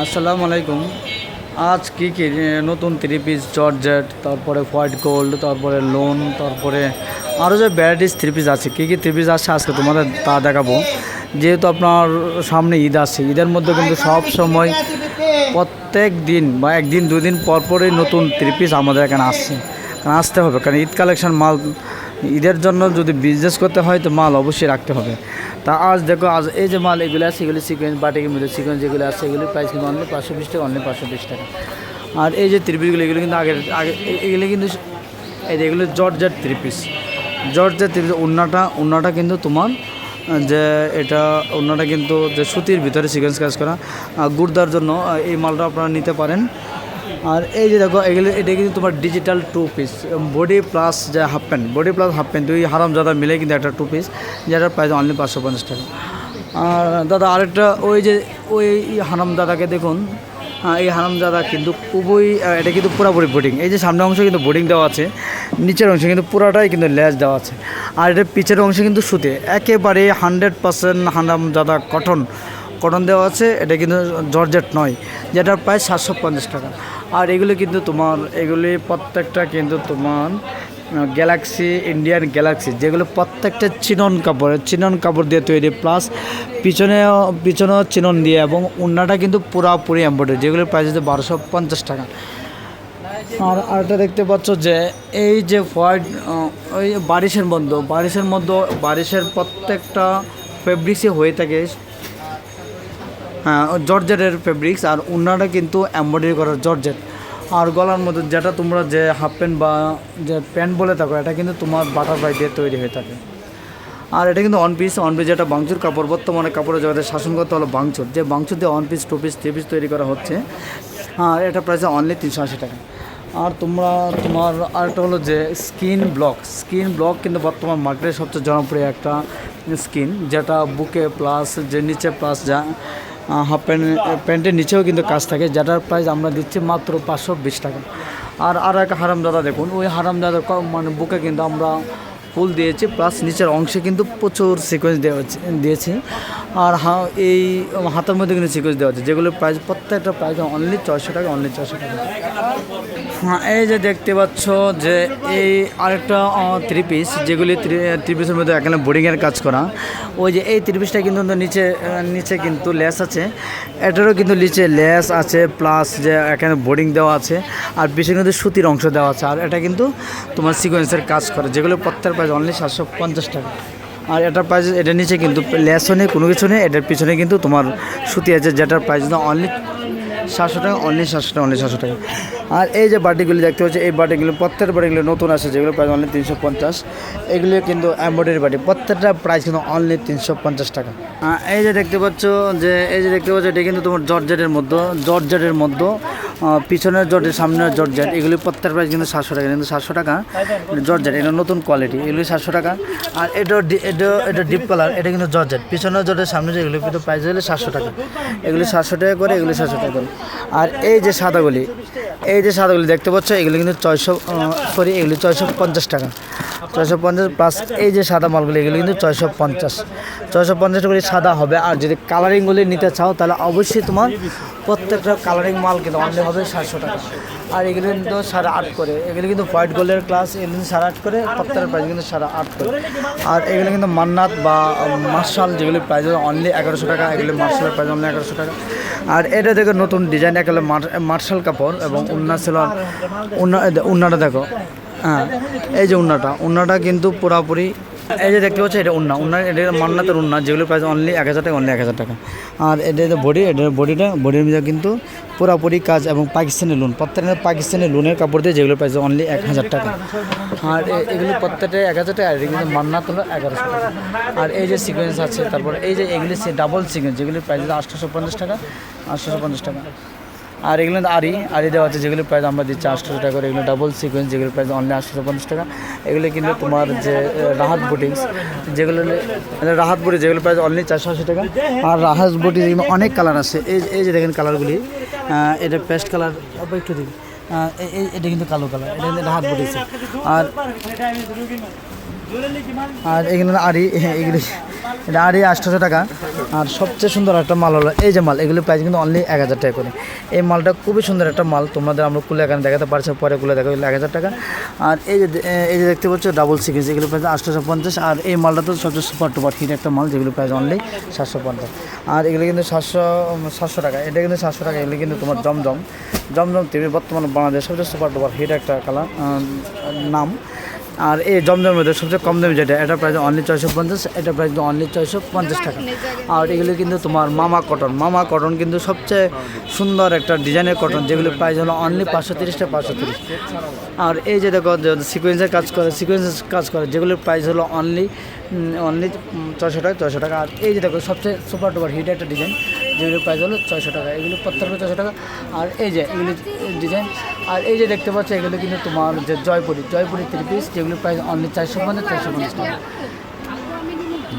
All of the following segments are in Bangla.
আসসালামু আলাইকুম। আজ কি কি নতুন থ্রি পিস জর্জেট তারপরে হোয়াইট গোল্ড তারপরে লোন তারপরে আরও যে ভ্যারাইটিস থ্রি পিস আছে, কী কী থ্রি পিস আছে আজকে তোমাদের তা দেখাবো। যেহেতু আপনার সামনে ঈদ আসছে ঈদের মধ্যে কিন্তু সব সময় প্রত্যেক দিন বা একদিন, দুদিন পর পরই নতুন থ্রি পিস আমাদের এখানে আসছে। কারণ আসতে হবে, কারণ ঈদ কালেকশন মাল, ঈদের জন্য যদি বিজনেস করতে হয় তো মাল অবশ্যই রাখতে হবে। তা আজ দেখো, আজ এই যে মাল এগুলো আছে, এগুলি সিকোয়েন্স বাটিকের মধ্যে সিকোয়েন্স যেগুলো আছে এগুলির প্রাইস কিন্তু অনলি পাঁচশো বিশ টাকা, অনলি পাঁচশো বিশ টাকা। আর এই যে ত্রিপিসগুলো এগুলো কিন্তু আগের, আগে এগুলো কিন্তু এই যে এগুলো georgette three piece georgette three piece উন্নাটা উন্নাটা কিন্তু তোমার যে এটা অন্যটা কিন্তু যে সুতির ভিতরে সিকোয়েন্স কাজ করা। গুড়দার জন্য এই মালটা আপনারা নিতে পারেন। আর এই যে দেখো, এগুলো, এটা কিন্তু তোমার digital two piece body plus যা half pant body plus half pant দুই হারামজাদা মিলে কিন্তু একটা টু পিস যেটার প্রাইস অনলি পাঁচশো পঞ্চাশ টাকা। আর দাদা, আরেকটা, ওই যে, ওই হারাম দাদাকে দেখুন হ্যাঁ এই হারামজাদা কিন্তু খুবই এটা কিন্তু পুরোপুরি বোর্ডিং এই যে সামনের অংশ কিন্তু বোর্ডিং দেওয়া আছে, নিচের অংশ কিন্তু পুরোটাই কিন্তু লেজ দেওয়া আছে। আর এটা পিছের অংশ কিন্তু সুতে, একেবারে হান্ড্রেড পার্সেন্ট হারামজাদা কটন কটন দেওয়া আছে, এটা কিন্তু জর্জেট নয়, যেটার প্রায় সাতশো পঞ্চাশ টাকা। আর এগুলো কিন্তু তোমার, এগুলি প্রত্যেকটা কিন্তু তোমার গ্যালাক্সি ইন্ডিয়ান গ্যালাক্সি যেগুলো প্রত্যেকটা চিনন কাপড় চিনন কাপড় দিয়ে তৈরি প্লাস পিছনেও পিছনেও চিনন দিয়ে এবং উন্নাটা কিন্তু পুরাপুরি এম্বয়ডারি যেগুলোর প্রাইস হচ্ছে বারোশো পঞ্চাশ টাকা। আর আরেকটা দেখতে পাচ্ছ যে, এই যে হোয়াইট ওই বারিশের মধ্যে বারিশের মধ্যে, বারিশের প্রত্যেকটা ফেব্রিক্সে হয়ে থাকে জর্জেটের ফেব্রিক্স আর উন্নাটা কিন্তু এম্ব্রয়ডারি করা জর্জেট। আর গলার মধ্যে যেটা তোমরা যে হাফ প্যান্ট বা যে প্যান্ট বলে থাকো, এটা কিন্তু তোমার বাটারফ্লাই দিয়ে তৈরি হয়ে থাকে। আর এটা কিন্তু অন পিস অন পিস যেটা বাংচুর কাপড়, বর্তমানে কাপড়ের জগতে শাসন করতে হলো বাংচুর। যে বাংচুর দিয়ে one piece two piece three piece তৈরি করা হচ্ছে, আর এটা প্রাইস অনলি তিনশো আশি টাকা। আর তোমরা, তোমার আরেকটা হলো যে স্কিন ব্লক স্কিন ব্লক কিন্তু বর্তমান মার্কেটের সবচেয়ে জনপ্রিয় একটা স্কিন যেটা বুকে প্লাস যে নিচে প্লাস যা হাফ প্যান্ট প্যান্টের নিচেও কিন্তু কাজ থাকে, যেটার প্রাইস আমরা দিচ্ছি মাত্র পাঁচশো বিশ টাকা। আর আর এক হারামদাদা দেখুন, ওই হারামদাদা মানে বুকে কিন্তু আমরা ফুল দিয়েছে প্লাস নিচের অংশে কিন্তু প্রচুর সিকোয়েন্স দেওয়া হচ্ছে, দিয়েছি। আর হা, এই হাতের মধ্যে কিন্তু সিকোয়েন্স দেওয়া হচ্ছে যেগুলোর প্রাইস প্রত্যেকটা প্রাইস অনলি ছয়শো টাকা অনলি ছয়শো টাকা। হ্যাঁ এই যে দেখতে পাচ্ছ যে এই আরেকটা থ্রি পিস যেগুলি থ্রি পিসের মধ্যে এখানে বোর্ডিংয়ের কাজ করা। ওই যে এই থ্রি পিসটা কিন্তু নিচে নিচে কিন্তু লেস আছে। এটারও কিন্তু নিচে লেস আছে প্লাস যে এখানে বোর্ডিং দেওয়া আছে, আর পিছনে কিন্তু সুতির অংশ দেওয়া আছে। আর এটা কিন্তু তোমার সিকোয়েন্সের কাজ করে, যেগুলো প্রত্যেক প্রাইস অনলি সাতশো পঞ্চাশ টাকা। আর এটার প্রাইস এটার নিচে কিন্তু লেসও নেই, কোনো কিছু নেই, এটার পিছনে কিন্তু তোমার সুতি আছে, যেটার প্রাইস না অনলি সাতশো টাকা অনলি সাতশো টাকা অনলি সাতশো টাকা। আর এই যে বাটিগুলি দেখতে পাচ্ছি, এই বাটিগুলো, প্রত্যেকটা বাটিগুলো নতুন আছে যেগুলো প্রাইস অনলি তিনশো পঞ্চাশ। এগুলো কিন্তু এম্ব্রয়ডারি বাটি, প্রত্যেকটা প্রাইস কিন্তু অনলি তিনশো পঞ্চাশ টাকা। এই যে দেখতে পাচ্ছ যে, এই যে দেখতে পাচ্ছ, এটা কিন্তু তোমার জর্জেটের মধ্যে জর্জেটের মধ্যে পিছনের জর্জেট সামনের জর্জেট এগুলি প্রত্যেক প্রাইস কিন্তু সাতশো টাকা, কিন্তু সাতশো টাকা জর্জেট এটা নতুন কোয়ালিটি এগুলি সাতশো টাকা। আর এটা এটা এটা ডিপ কালার এটা কিন্তু জর্জেট পিছনের জর্জেট সামনে যেগুলো কিন্তু প্রাইস হলে সাতশো টাকা। এগুলি সাতশো টাকা করে, এগুলি সাতশো টাকা করে। আর এই যে সাদাগুলি, এই যে সাদাগুলি দেখতে পাচ্ছ, এগুলি কিন্তু ছয়শো সরি এগুলি ছয়শো পঞ্চাশ টাকা। ছয়শো পঞ্চাশ প্লাস এই যে সাদা মালগুলি, এগুলি কিন্তু ছয়শো পঞ্চাশ। ছয়শো পঞ্চাশ পঞ্চাশগুলি সাদা হবে। আর যদি কালারিংগুলি নিতে চাও, তাহলে অবশ্যই তোমার প্রত্যেকটা কালারিং মাল কিন্তু অনলি হবে সাতশো টাকা। আর এগুলো কিন্তু সাড়ে আট করে। এগুলো কিন্তু হোয়াইট গোল্ডের ক্লাস এগুলো সাড়ে আট করে প্রত্যেকের প্রাইস কিন্তু সাড়ে আট করে। আর এগুলো কিন্তু মান্নাত বা মার্শাল যেগুলি প্রাইস অনলি এগারোশো টাকা, এগুলি মার্শালের প্রাইস অনলি এগারোশো টাকা। আর এটা দেখো নতুন ডিজাইন একেবারে মার্শাল কাপড় এবং উন্না সেলার উন্না উন্নাটা দেখো হ্যাঁ এই যে উন্নাটা। উন্নাটা কিন্তু পুরাপুরি এই যে দেখতে পাচ্ছ এটা উন্না। উন্না, এটা মান্নাতের উন্না, যেগুলো প্রাইস অনলি এক হাজার টাকা অনলি এক হাজার টাকা। আর এটা যে বডি এটা বডিটা বডির মধ্যে কিন্তু পুরাপুরি কাজ এবং পাকিস্তানি লোন প্রত্যেকটা পাকিস্তানি লোনের কাপড় দিয়ে যেগুলো প্রাইস অনলি এক হাজার টাকা। আর এগুলো প্রত্যেকটা এক হাজার টাকা, আর কিন্তু মান্নাত হলো এগারোশো টাকা। আর এই যে সিকোয়েন্স আছে, তারপর এই যে এগুলি ডাবল সিকোয়েন্স যেগুলির প্রাইস আটশোশো পঞ্চাশ টাকা আটশোশো পঞ্চাশ টাকা। আর এগুলো আরি আরি দেওয়া আছে, যেগুলো প্রাইস আমরা দিচ্ছি আটশোশো টাকা করে। এগুলো ডাবল সিকোয়েন্স যেগুলো প্রাইস অনলি আটশো পঞ্চাশ টাকা। এগুলো কিন্তু তোমার যে রাহাত বুটিক্স যেগুলো মানে রাহাত বুটি যেগুলো প্রাইস অনলি চারশো আশি টাকা। আর রাহাত বুটি অনেক কালার আছে। এই এই যে দেখেন কালারগুলি এটা পেস্ট কালার একটু দিন এটা কিন্তু কালো কালার এটা কিন্তু রাহাত বুটিক্স আর আর এগুলো আড়ি হ্যাঁ এগুলি। এটা আড়ি আটশোশো টাকা। আর সবচেয়ে সুন্দর একটা মাল হলো এই যে মাল, এগুলো প্রাইস কিন্তু অনলি এক হাজার টাকা করে। এই মালটা খুবই সুন্দর একটা মাল, তোমাদের আমরা খুলে এখানে দেখাতে পারছি, পরে খুলে দেখা এক হাজার টাকা। আর এই যে এই যে দেখতে পাচ্ছ ডাবল সিকেন্স এগুলো প্রাইস আটশোশো পঞ্চাশ। আর এই মালটা তো সবচেয়ে সুপার টুপার হিট একটা মাল, যেগুলো প্রাইস অনলি সাতশো পঞ্চাশ। আর এগুলো কিন্তু সাতশো সাতশো টাকা। এটা কিন্তু সাতশো টাকা, এগুলো কিন্তু তোমার জমজম। জমজম টিভি বর্তমানে বাংলাদেশ সবচেয়ে সুপার টুপার হিট একটা কালার নাম। আর এই জমজমের মধ্যে সবচেয়ে কম দামি যেটা, এটা প্রাইস অনলি ছয়শো পঞ্চাশ, এটা প্রাইস অনলি ছয়শো পঞ্চাশ টাকা। আর এগুলো কিন্তু তোমার মামা কটন মামা কটন কিন্তু সবচেয়ে সুন্দর একটা ডিজাইনের কটন যেগুলো প্রাইস হলো অনলি পাঁচশো তিরিশটা পাঁচশো তিরিশ। আর এই যে দেখো সিকোয়েন্সের কাজ করে সিকোয়েন্সের কাজ করে, যেগুলোর প্রাইস হলো অনলি অনলি ছয়শো টাকা ছয়শো টাকা। আর এই যে দেখো, সবচেয়ে সুপার টুপার হিট একটা ডিজাইন যেগুলোর প্রাইস হলো ছয়শো টাকা এগুলো প্রত্যেকটা ছয়শো টাকা। আর এই যে এগুলি ডিজাইন আর এই যে দেখতে পাচ্ছ এগুলো কিন্তু তোমার যে জয়পুরি জয়পুরি থ্রি পিস যেগুলোর প্রাইস অনলি চারশো পঞ্চাশ চারশো পঞ্চাশ টাকা।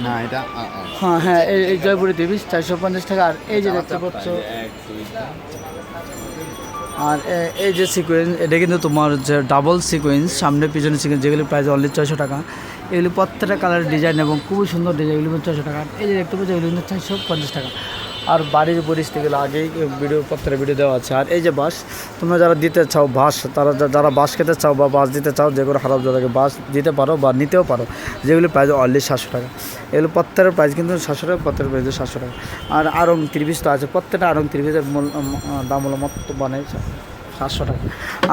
না এটা। হ্যাঁ হ্যাঁ এই এই জয়পুরি থ্রি পিস চারশো পঞ্চাশ টাকা। আর এই যে দেখতে পাচ্ছ আর এই যে সিকোয়েন্স এটা কিন্তু তোমার যে ডাবল সিকোয়েন্স সামনে পিছনে সিকোয়েন্স যেগুলি প্রাইস অনলি ছয়শো টাকা। এগুলি প্রত্যেকটা কালারের ডিজাইন এবং খুবই সুন্দর ডিজাইন এগুলি ছয়শো টাকা। এই যে দেখতে পাচ্ছি এগুলি কিন্তু চারশো পঞ্চাশ টাকা। আর বাড়ির পরিস্থিতিগুলো আগেই ভিডিও পত্রে ভিডিও দেওয়া আছে। আর এই যে বাস তোমরা যারা দিতে চাও বাস তারা যারা বাস খেতে চাও বা বাস দিতে চাও যেগুলো খারাপ যাদেরকে বাস দিতে পারো বা নিতেও পারো, যেগুলি প্রাইস অনলি সাতশো টাকা। এগুলো পত্রের প্রাইস কিন্তু সাতশো টাকা, পত্রের প্রাইস সাতশো টাকা। আর আরং ত্রিপিস তো আছে, প্রত্যেকটা আরং ত্রিপিসের মূল দাম হলো মত মানে সাতশো টাকা।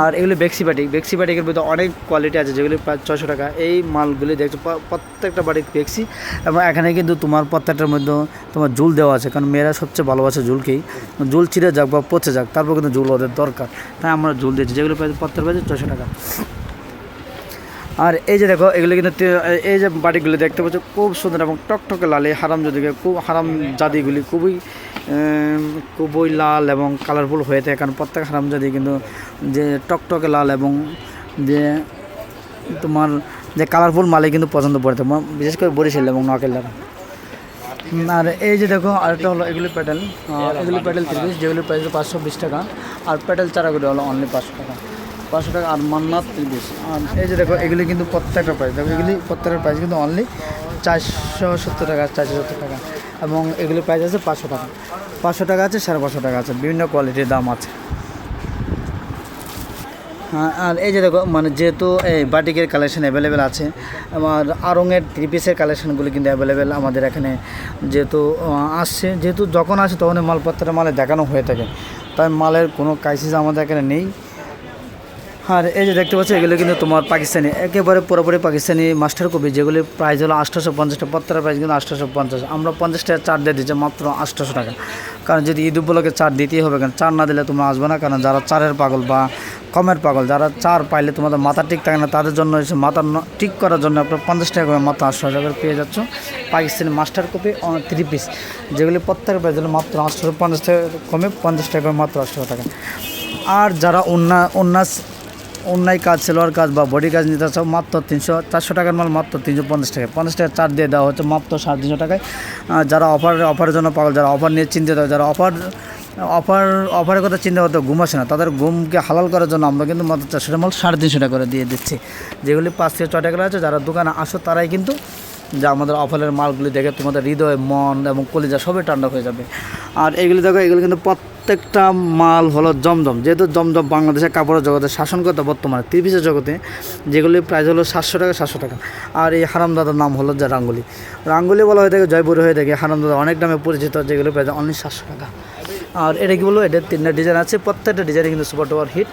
আর এগুলো বেক্সি বাটিক। বেক্সি বাটিকের ভিতরে অনেক কোয়ালিটি আছে, যেগুলি ছশো টাকা। এই মালগুলি দেখছ প্রত্যেকটা বাটিক বেক্সি। এবং এখানে কিন্তু তোমার প্রত্যেকটার মধ্যে তোমার জুল দেওয়া আছে, কারণ মেয়েরা সবচেয়ে ভালোবাসে জুলকেই। জুল ছিঁড়ে যাক বা পচে যাক, তারপর কিন্তু জুল ওদের দরকার। তাই আমরা জুল দিয়েছি, যেগুলো প্রত্যেক বাজে ছশো টাকা। আর এই যে দেখো, এগুলো কিন্তু এই যে বাটিগুলো দেখতে পাচ্ছ, খুব সুন্দর এবং টকটকে লাল, এই হারাম জাদিকে খুব হারাম জাদিগুলি খুবই খুবই লাল এবং কালারফুল হয়ে থাকে। কারণ প্রত্যেক হারাম জাদি কিন্তু যে টকটকে লাল এবং যে তোমার যে কালারফুল মালে কিন্তু পছন্দ পড়ে থাকে বিশেষ করে বরিশাল এবং নোয়াখালীরা আর এই যে দেখো, আরেকটা হলো এগুলি প্যাটেল। এগুলি প্যাটেল তিরিশ, যেগুলি প্রাইস পাঁচশো বিশ টাকা। আর প্যাটেল চারাগুলি হলো অনলি পাঁচশো টাকা। পাঁচশো টাকা আর মান্নাত তিরিশ আর এই যে দেখো এগুলি কিন্তু প্রত্যেকটা প্রাইস দেখো এগুলি প্রত্যেকটা প্রাইস কিন্তু অনলি চারশো সত্তর টাকা চারশো সত্তর টাকা। এবং এগুলি প্রাইস আছে পাঁচশো টাকা। পাঁচশো টাকা আছে সাড়ে পাঁচশো টাকা আছে। বিভিন্ন কোয়ালিটির দাম আছে। হ্যাঁ, আর এই যে দেখো মানে যেহেতু এই বাটিকের কালেকশন অ্যাভেলেবেল আছে আমার আরঙের থ্রি পিসের কালেকশনগুলো কিন্তু অ্যাভেলেবেল আমাদের এখানে যেহেতু আসছে। যেহেতু যখন আসে তখন মালপত্রের মালে দেখানো হয়ে থাকে। তাই মালের কোনো ক্রাইসিস আমাদের এখানে নেই। আর এই যে দেখতে পাচ্ছ, এগুলো কিন্তু তোমার পাকিস্তানি, একেবারে পুরোপুরি পাকিস্তানি মাস্টার কপি যেগুলি প্রাইস হলো আটশোশো পঞ্চাশটা প্রত্যেকটা প্রাইস কিন্তু আটশোশো পঞ্চাশ। আমরা পঞ্চাশ টাকা চার দিয়ে দিচ্ছি মাত্র আটশোশো টাকা। কারণ যদি ঈদ উপলক্ষে চার দিতেই হবে, কারণ চার না দিলে তোমরা আসবে না, কারণ যারা চারের পাগল বা কমের পাগল, যারা চার পাইলে তোমাদের মাথা ঠিক থাকে না, তাদের জন্য এসে মাথা ঠিক করার জন্য আপনার পঞ্চাশ টাকা করে মাত্র আটশো টাকা পেয়ে যাচ্ছ। Pakistani master copy three piece যেগুলি প্রত্যেকের প্রাইস হলো মাত্র আটশোশো পঞ্চাশ টাকা কমে পঞ্চাশ টাকা করে মাত্র আটশো টাকা। আর যারা অন্য অন্যাস অন্যায় কাজ, সেলোয়ার কাজ বা বডি কাজ নিতে চাও, মাত্র তিনশো, চারশো টাকার মাল মাত্র তিনশো পঞ্চাশ টাকা পঞ্চাশ টাকা চার দিয়ে দেওয়া হচ্ছে মাত্র সাড়ে তিনশো টাকায়। যারা অফার অফারের জন্য পাগল, যারা অফার নিয়ে চিন্তিত, যারা অফার অফার অফারের কথা চিন্তা করতে ঘুম আসে না, তাদের ঘুমকে হালাল করার জন্য আমরা কিন্তু মাত্র চারশো টাকা মাল সাড়ে তিনশো টাকা করে দিয়ে দিচ্ছি। যেগুলি পাঁচ থেকে ছয় টাকা আছে, যারা দোকানে আসো, তারাই কিন্তু যে আমাদের অফারের মালগুলি দেখে তোমাদের হৃদয় মন এবং কলিজা সবই ঠান্ডা হয়ে যাবে। আর এগুলি দেখো, এগুলো কিন্তু প্রত্যেকটা মাল হলো জমজম। যেহেতু জমজম বাংলাদেশের কাপড়ের জগতে শাসন করতে বর্তমানে ত্রিপিসের জগতে, যেগুলি প্রাইস হলো সাতশো টাকা সাতশো টাকা। আর এই হারামদাদার নাম হলো যে রাঙ্গুলি। রাঙ্গুলি বলা হয়ে থাকে, জয়পুরে হয়ে থাকে হারামদাদা অনেক নামে পরিচিত, যেগুলো প্রাইস অনলি সাতশো টাকা। আর এটা কি বলব? এটার তিনটা ডিজাইন আছে, প্রত্যেকটা ডিজাইনে কিন্তু সুপার টুপার হিট।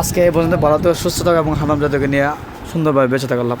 আজকে এই পর্যন্ত ভালো সুস্থ থাকা এবং হারামদাদাকে নিয়ে সুন্দরভাবে বেঁচে থাকা, আল্লাহ